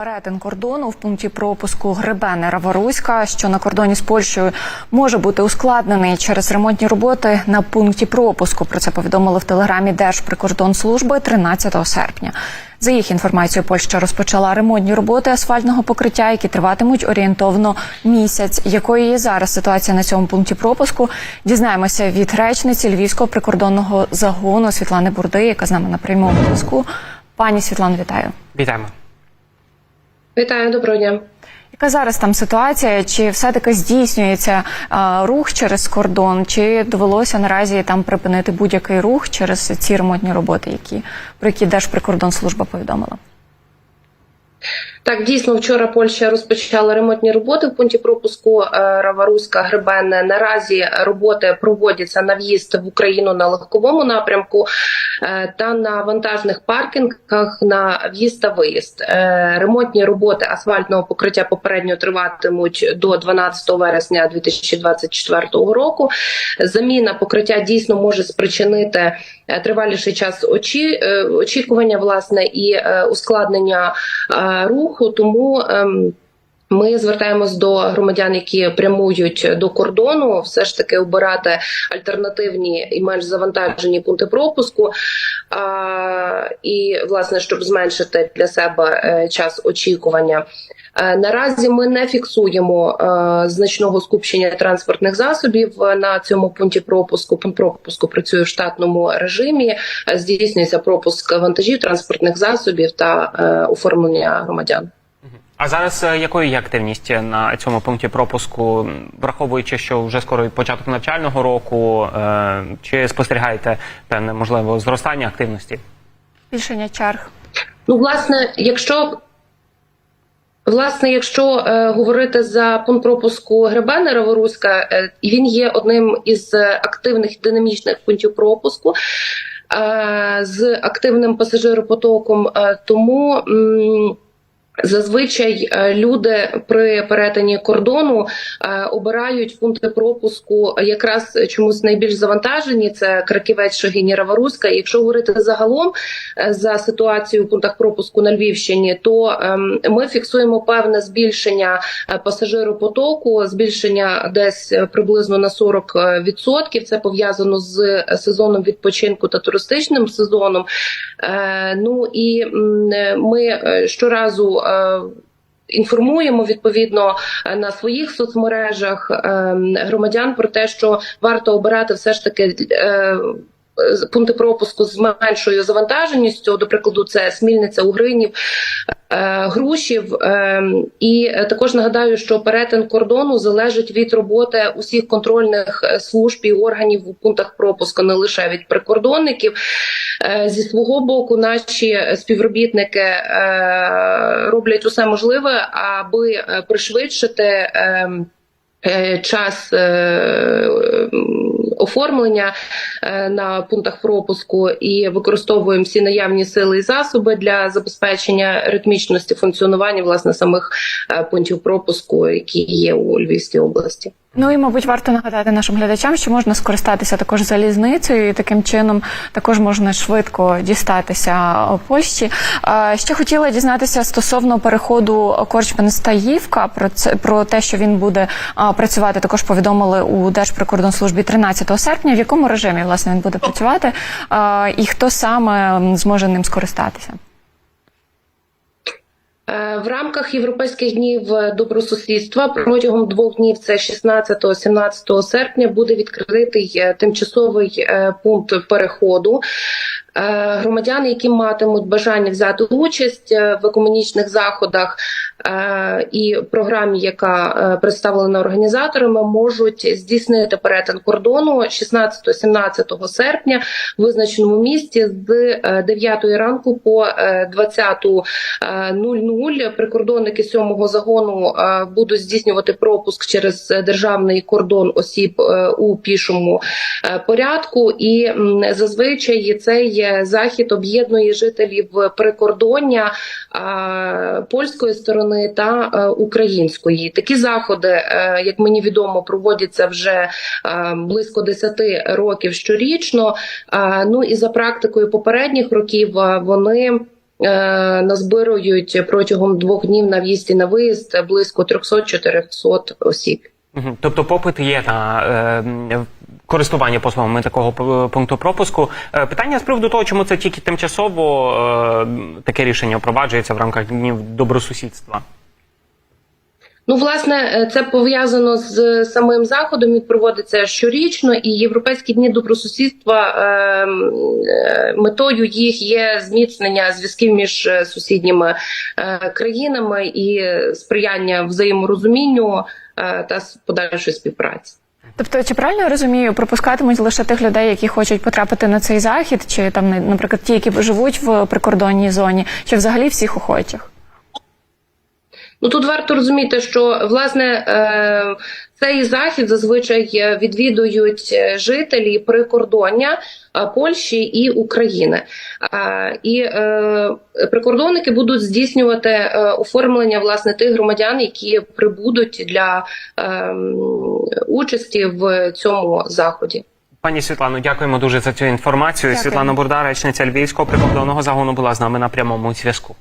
Перетин кордону в пункті пропуску Гребене Раворуська, що на кордоні з Польщею, може бути ускладнений через ремонтні роботи на пункті пропуску. Про це повідомили в телеграмі Держприкордонслужби 13 серпня. За їх інформацією, Польща розпочала ремонтні роботи асфальтного покриття, які триватимуть орієнтовно місяць. Якою є зараз ситуація на цьому пункті пропуску? Дізнаємося від речниці Львівського прикордонного загону Світлани Бурди, яка з нами на прямому зв'язку. Пані Світлано, вітаю. Вітаємо. Вітаю, доброго дня. Яка зараз там ситуація? Чи все-таки здійснюється а, рух через кордон, чи довелося наразі там припинити будь-який рух через ці ремонтні роботи, які про які Держприкордонслужба повідомила? Так, дійсно, вчора Польща розпочала ремонтні роботи в пункті пропуску е, Раваруська Гребенне. Наразі роботи проводяться на в'їзд в Україну на легковому напрямку е, та на вантажних паркінгах на в'їзд та виїзд. Е, Ремонтні роботи асфальтного покриття попередньо триватимуть до 12 вересня 2024 року. Заміна покриття дійсно може спричинити триваліший час очі, очікування власне і ускладнення е, руху. Тому ем, ми звертаємось до громадян, які прямують до кордону, все ж таки обирати альтернативні і менш завантажені пункти пропуску. А, і власне, щоб зменшити для себе е, час очікування. Е, Наразі ми не фіксуємо е, значного скупчення транспортних засобів е, на цьому пункті пропуску. Пункт пропуску працює в штатному режимі. Здійснюється пропуск вантажів, транспортних засобів та оформлення громадян. А зараз якою є активність на цьому пункті пропуску, враховуючи, що вже скоро початок навчального року, чи спостерігаєте певне можливо зростання активності? Збільшення черг. Ну, власне, якщо власне, якщо е, говорити за пункт пропуску Гребена Раворуська, е, він є одним із активних динамічних пунктів пропуску. е, З активним пасажиропотоком, Е, тому зазвичай е, люди при перетині кордону е, обирають пункти пропуску якраз чомусь найбільш завантажені. Це Краківець, Шагині, Раворуська. Якщо говорити загалом е, за ситуацію в пунктах пропуску на Львівщині, то ем, ми фіксуємо певне збільшення пасажиропотоку, збільшення десь приблизно на 40%. Це пов'язано з сезоном відпочинку та туристичним сезоном. Ну і ми щоразу. Е, Інформуємо відповідно на своїх соцмережах е, громадян про те, що варто обирати все ж таки е, пункти пропуску з меншою завантаженістю. До прикладу, це Смільниця, Угринів, Грушів. Е, І е, також нагадаю, що перетин кордону залежить від роботи усіх контрольних е, служб і органів у пунктах пропуску, не лише від прикордонників. Е, Зі свого боку, наші співробітники е, роблять усе можливе, аби е, пришвидшити. Е, Час е, оформлення е, на пунктах пропуску і використовуємо всі наявні сили і засоби для забезпечення ритмічності функціонування власне самих пунктів пропуску, які є у Львівській області. Ну і мабуть варто нагадати нашим глядачам, що можна скористатися також залізницею, і таким чином також можна швидко дістатися Польщі. Е, Ще хотіла дізнатися стосовно переходу Корчпенстаївка про це про те, що він буде працювати. Також повідомили у Держприкордонслужбі 13 серпня. В якому режимі власне він буде працювати, і хто саме зможе ним скористатися? Е, В рамках європейських днів добросусідства протягом двох днів, це 16-17 серпня, буде відкритий е, тимчасовий е, пункт переходу. Е, Громадяни, які матимуть бажання взяти участь е, в екомунічних заходах е, і програмі, яка е, представлена організаторами, можуть здійснити перетин кордону 16-17 серпня в визначеному місці з е, 9 ранку по е, 20.00. Прикордонники 7-го загону е, будуть здійснювати пропуск через державний кордон осіб е, у пішому е, порядку, і зазвичай цей е, захід об'єднує жителів прикордоння е, польської сторони та е, української. Такі заходи, е, як мені відомо, проводяться вже е, близько 10 років щорічно. Ну і за практикою попередніх років вони назбирують протягом двох днів на в'їзд і на виїзд близько 300-400 осіб. Тобто попит є на користування послугами такого п- пункту пропуску. Е, питання з приводу того, чому це тільки тимчасово е, таке рішення впроваджується в рамках днів добросусідства. Ну, власне, е, це пов'язано з самим заходом. Він проводиться щорічно, і європейські дні добросусідства е, е, метою їх є зміцнення зв'язків між е, сусідніми е, країнами і сприяння взаєморозумінню е, та подальшої співпраці. Тобто, чи правильно я розумію, пропускатимуть лише тих людей, які хочуть потрапити на цей захід, чи там, наприклад, ті, які живуть в прикордонній зоні, чи взагалі всіх охочих? Ну тут варто розуміти, що власне е, цей захід зазвичай відвідують е, жителі прикордоння е, Польщі і України. І прикордонники будуть здійснювати оформлення власне тих громадян, які прибудуть для участі в цьому заході. Пані Світлано, дякуємо дуже за цю інформацію. Дякую. Світлана Бурда, речниця Львівського прикордонного загону, була з нами на прямому зв'язку.